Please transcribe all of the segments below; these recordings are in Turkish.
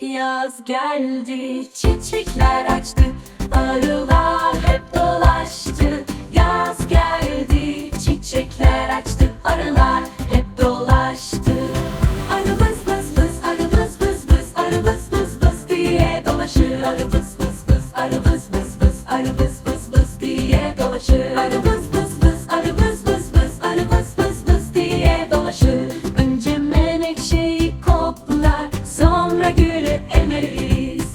Yaz geldi, çiçekler açtı, arılar hep dolaştı. Yaz geldi, çiçekler açtı, arılar hep dolaştı. Arı vız vız vız, arı vız vız vız, arı vız vız vız diye dolaşır. Arı vız dolaşır. Arı vız vız vız, arı vız vız vız, arı vız vız diye dolaşır. Önce menekşeyi koklar, sonra gülü emeriz.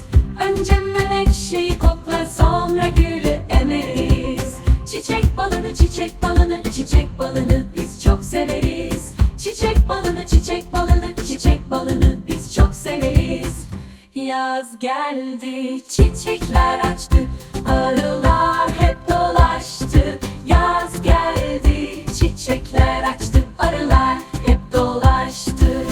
Önce menekşeyi koklar, sonra gülü emeriz. Çiçek balını, çiçek balını, çiçek balını biz çok severiz. Çiçek balını, çiçek balını, çiçek balını biz çok severiz. Yaz geldi, çiçekler açtı, arılar çiçekler açtı, arılar hep dolaştı.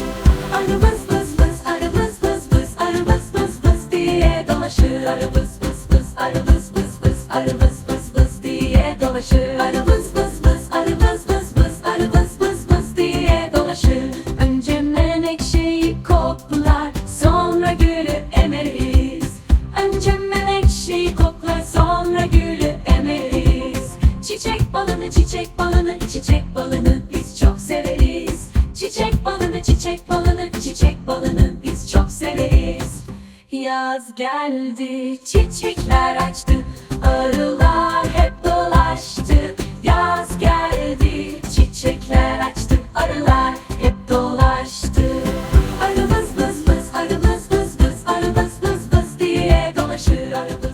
Arı vız vız vız, arı vız vız vız, arı vız vız vız diye dolaşır. Arı vız vız vız, arı vız vız vız, arı vız vız vız diye dolaşır. Arı vız vız vız, arı vız vız vız, arı vız vız vız diye dolaşır. Önce menekşeyi koklar, sonra gülü Çiçek balını, çiçek balını, biz çok severiz. Çiçek balını, çiçek balını, çiçek balını biz çok severiz. Yaz geldi, çiçekler açtı, arılar hep dolaştı. Yaz geldi, çiçekler açtı, arılar hep dolaştı. Arı vız vız vız, arı vız vız vız, arı vız vız vız diye dolaşır. Arı vız,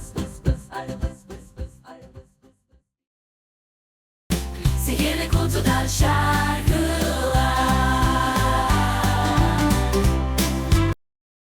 Sihirli kutudan şarkı